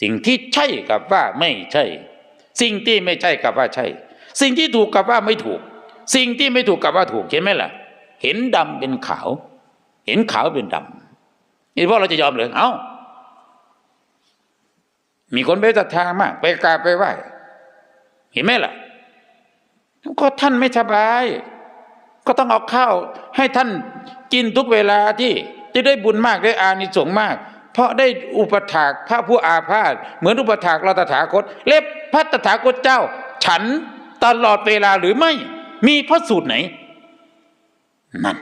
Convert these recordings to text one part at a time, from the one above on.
สิ่งที่ใช่กับว่าไม่ใช่ สิ่งที่ไม่ใช่กับว่าใช่ สิ่งที่ถูกกับว่าไม่ถูก สิ่งที่ไม่ถูกกับว่าถูกเห็นไหมล่ะ เห็นดำเป็นขาว เห็นขาวเป็นดำนี่พวกเราจะยอมเลยเอ้า มีคนไปศรัทธามาก ไปกราบไปไหว้เห็นไหมล่ะก็ท่านไม่สบาย ก็ต้องเอาข้าวให้ท่านกินทุกเวลาที่จะได้บุญมากได้อานิสงส์มาก เพราะได้อุปถากพระผู้อาพาธเหมือนอุปถากเราตถาคต เล็บพระตถาคตเจ้า ฉันตลอดเวลาหรือไม่ มีพระสูตรไหน นั่น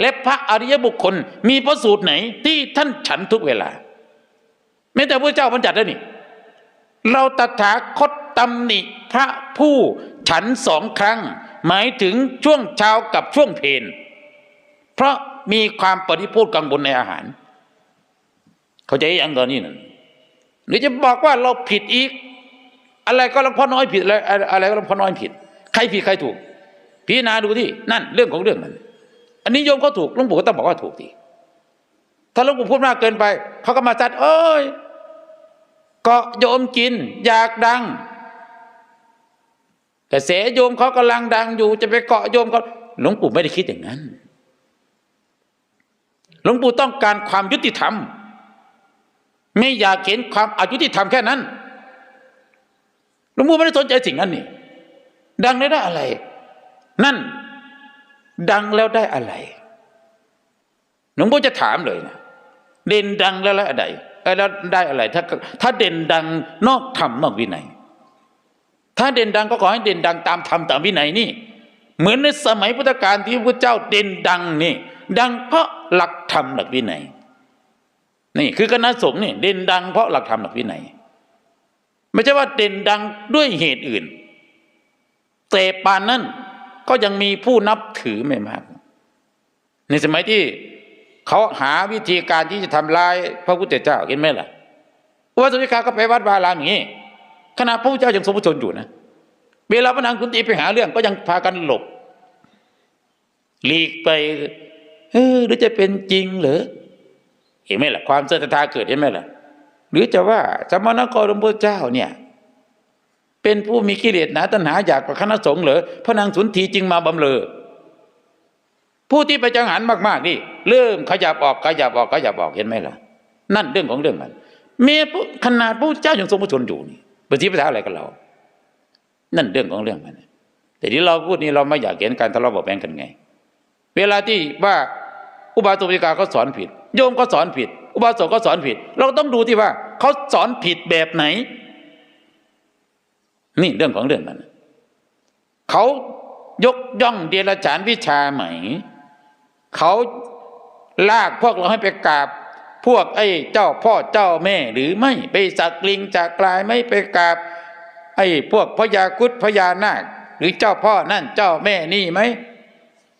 และพระอริยบุคคล มีพระสูตรไหน ที่ท่านฉันทุกเวลาแม้แต่พระเจ้าบัญญัติแล้วนี่ เราตถาคตตำหนิพระผู้ฉันสองครั้ง หมายถึงช่วงเช้ากับช่วงเพลเพราะมีความปฏิพูดกังวลในอาหาร เขาใจยังตอนนี้นั่นหรือจะบอกว่าเราผิดอีก อะไรก็หลวงพ่อน้อยผิดอะไรอะไรก็หลวงพ่อน้อยผิด ใครผิดใครถูก พิจารณาดูที่นั่นเรื่องของเรื่องนั้น อันนี้โยมก็ถูกหลวงปู่ก็ต้องบอกว่าถูกทีถ้าหลวงปู่พูดมากเกินไปเขาก็มาจัด เอ้ยเกาะโยมกิน อยากดังกระแสโยมเขากำลังดังอยู่ จะไปเกาะโยมเขาหลวงปู่ไม่ได้คิดอย่างนั้น หลวงปู่ต้องการความยุติธรรม ไม่อยากเห็นความอายุติธรรมแค่นั้นหลวงปู่ไม่ได้สนใจสิ่งนั้นนี่ดังแล้วได้อะไร นั่น ดังแล้วได้อะไรหลวงปู่จะถามเลยนะเด่นดังแล้วแล้อะไรแล้วได้อะไร ถ้าถ้าเด่นดังนอกธรรมนอกวินัย ถ้าเด่นดังก็ขอให้เด่นดังตามธรรมตามวินัยนี่ เหมือนในสมัยพุทธกาลที่พระเจ้าเด่นดังนี่ ดังเพราะหลักธรรมหลักวินัย นี่คือคณะสงฆ์นี่เด่นดังเพราะหลักธรรมหลักวินัยไม่ใช่ว่าเด่นดังด้วยเหตุอื่น แต่ปานนั้นก็ยังมีผู้นับถือไม่มาก ในสมัยที่เขาหาวิธีการที่จะทำลายพระพุทธเจ้าเห็นไหมล่ะวัดสุริกาก็ไปวัดวารามอย่างนี้ขณะพระพุทธเจ้ายังทรงพระชนอยู่นะเวลาพระนางคุณตีไปหาเรื่องก็ยังพากันหลบหลีกไปเออหรือจะเป็นจริงเหรอ เห็นไหมล่ะความเสื่อมศรัทธาเกิดเห็นไหมล่ะ หรือจะว่าสมณกรหลวงพ่อเจ้าเนี่ย เป็นผู้มีกิเลสหนาตัณหาอยากกับคณะสงฆ์เหรอพระนางสุนทรีจึงมาบำเรอผู้ที่ไปจังหันมากๆนี่เริ่มขยับออกขยับออกขยับออกเห็นไหมล่ะ นั่นเรื่องของเรื่องมันเมียขนาดพระเจ้ายังทรงพระชนอยู่นี่ปฏิปทาอะไรกับเรา นั่นเรื่องของเรื่องมันแต่ที่เราพูดนี่เราไม่อยากเห็นการทะเลาะเบาแว้งกันไง เวลาที่ว่า อุบาสกอุบาสิกาเขาสอนผิด โยมก็สอนผิด อุบาสกก็สอนผิด เราต้องดูที่ว่าเขาสอนผิดแบบไหน นี่เรื่องของเรื่องมันเขายกย่องเดรัจฉานวิชาไหม เขาลากพวกเราให้ไปกราบ พวกไอ้เจ้าพ่อเจ้าแม่หรือไม่ไปสักลิงจากกลายไม่ไปกราบ ไอ้พวกพญาคุดพญานาค หรือเจ้าพ่อนั่นเจ้าแม่นี่ไหม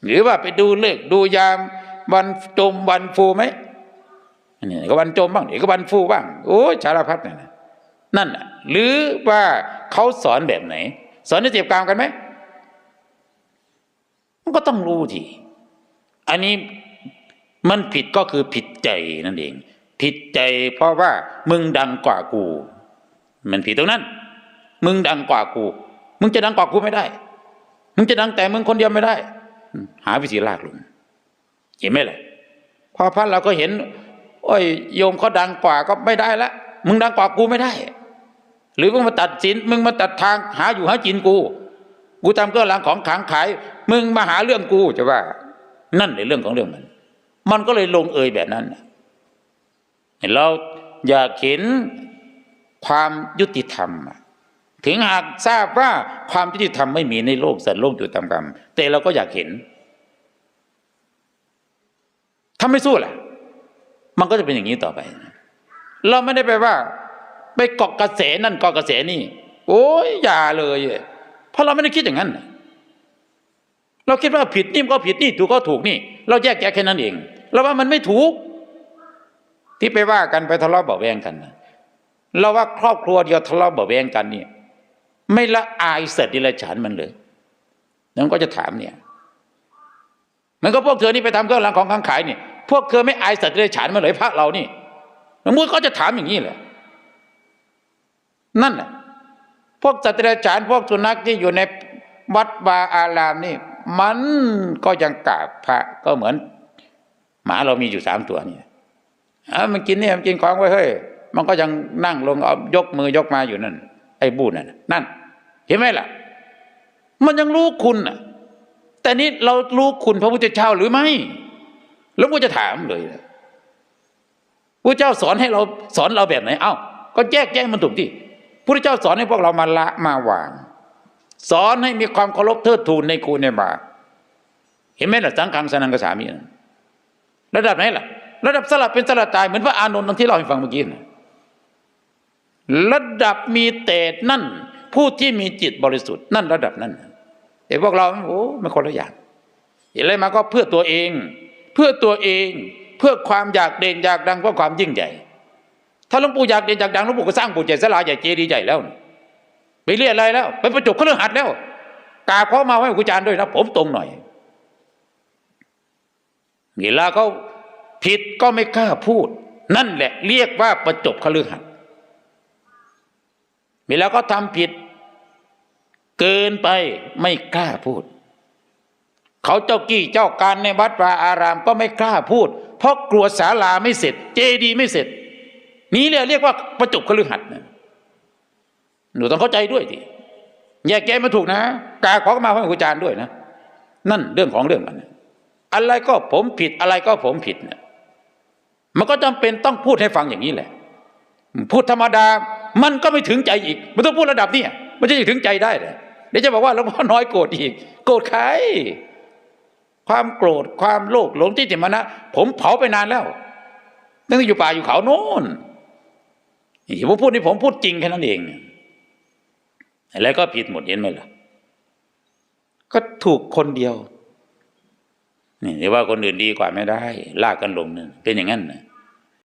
หรือว่าไปดูเลิกดูยาม วันจมวันฟูไหมนี่ก็วันจมบ้างเดี๋ยวก็วันฟูบ้างโอ้ยสารพัดนั่นนะนั่นน่ะหรือว่าเขาสอนแบบไหน สอนในเจ็บกรรมกันไหมมันก็ต้องรู้ทีอันนี้มันผิดก็คือผิดใจนั่นเอง ผิดใจเพราะว่ามึงดังกว่ากู มันผิดตรงนั้น มึงดังกว่ากู มึงจะดังกว่ากูไม่ได้ มึงจะดังแต่มึงคนเดียวไม่ได้ หาวิธีลากลง เห็นไหมล่ะพอพระเราก็เห็น โอ้ยโยมเขาดังกว่าก็ไม่ได้ละมึงดังกว่ากูไม่ได้ หรือมึงมาตัดสินมึงมาตัดทางหาอยู่หากินกู กูทำเครื่องรางของขลังขาย มึงมาหาเรื่องกูจะว่า นั่นในเรื่องของเรื่องมัน มันก็เลยลงเอยแบบนั้นเราอยากเห็นความยุติธรรมถึงหากทราบว่าความยุติธรรมไม่มีในโลกสัตว์โลกอยู่ตามกรรมแต่เราก็อยากเห็น ถ้าไม่สู้แหละ มันก็จะเป็นอย่างนี้ต่อไป เราไม่ได้ไปว่า ไปเกาะกระแสนั่นเกาะกระแสนี่ โอ้ยอย่าเลย เพราะเราไม่ได้คิดอย่างนั้น เราคิดว่าผิดนี่ก็ผิดนี่ถูกก็ถูกนี่ เราแยกแยะแค่นั้นเอง เราว่ามันไม่ถูก ที่ไปว่ากันไปทะเลาะเบาแวงกันเราว่าครอบครัวเดียวทะเลาะเบาแวงกันเนี่ย ไม่ละอายเสร็จดิลฉานมันเลยนั่นก็จะถามเนี่ย มันก็พวกเธอนี่ไปทำเครื่องรางของขังขายนี่ พวกเธอไม่อายสัตว์ดิลฉานมันเลยพระเรานี่มันมือก็จะถามอย่างนี้แหละ นั่นน่ะพวกสัตว์เดรัจฉานพวกสุนัขที่อยู่ในวัดวาอารามนี่ มันก็ยังกราบพระก็เหมือน หมาเรามีอยู่สามตัวนี่อะมันกินเนี่ยมันกินของไว้เฮ้ยมันก็ยังนั่งลงเอายกมือยกมาอยู่นั่น ไอ้บูนั่นนั่น เห็นไหมล่ะ มันยังรู้คุณน่ะ แต่นี่เรารู้คุณพระพุทธเจ้าหรือไม่ แล้วกูจะถามเลยพระเจ้าสอนให้เราสอนเราแบบไหน เอ้า ก็แยกแยะมันถูกที่พระเจ้าสอนให้พวกเรามาละมาวาง สอนให้มีความเคารพเทิดทูนในครูในบาเห็นไหมล่ะสังฆังสนังกษามีนะระดับไหนล่ะ ระดับสลับเป็นสลับตายเหมือนพระอานนท์ที่เราให้ฟังเมื่อกี้นะระดับมีเตดนั่น ผู้ที่มีจิตบริสุทธิ์นั่นระดับนั้น แต่พวกเราโอ้ไม่คนละอย่างอะไรมาก็เพื่อตัวเอง เพื่อตัวเองเพื่อความอยากเด่นอยากดังเพื่อความยิ่งใหญ่ ถ้าหลวงปู่อยากเด่นอยากดังหลวงปู่ก็สร้างปู่ใหญ่สลาใหญ่เจดีย์ใหญ่แล้วไปเรียกอะไรแล้ว ไปประจบเครื่องหัดแล้วกาเขามาให้ครูจารย์ด้วยนะผมตรงหน่อยเวลาเขาผิดก็ไม่กล้าพูด นั่นแหละ เรียกว่าประจบคฤหัสถ์เวลาเขาทำผิด เกินไปไม่กล้าพูด เขาเจ้ากี้เจ้าการในวัดวาอารามก็ไม่กล้าพูด เพราะกลัวศาลาไม่เสร็จ เจดีไม่เสร็จ นี้เรียกว่าประจบคฤหัสถ์นะหนูต้องเข้าใจด้วยทีแยกแยะมาถูกนะกาขอมาให้ครูอาจารย์ด้วยนะ นั่นเรื่องของเรื่องมันอะไรก็ผมผิดอะไรก็ผมผิดเนี่ยมันก็จำเป็นต้องพูดให้ฟังอย่างนี้แหละ พูดธรรมดามันก็ไม่ถึงใจอีก มันต้องพูดระดับนี้มันจะถึงใจได้เลย ดี๋ยวจะบอกว่าหลวงพ่อน้อยโกรธอีก โกรธใคร ความโกรธความโลภหลงที่ติมานะ ผมเผาไปนานแล้วตั้งแต่อยู่ป่าอยู่เขาโน่นนี่ผมพูดนี่ผมพูดจริงแค่นั้นเองแล้วก็ผิดหมดเห็นไหมล่ะ ก็ถูกคนเดียวนี่ว่าคนอื่นดีกว่าไม่ได้ ลากกันลงเนี่ยเป็นอย่างนั้นนะ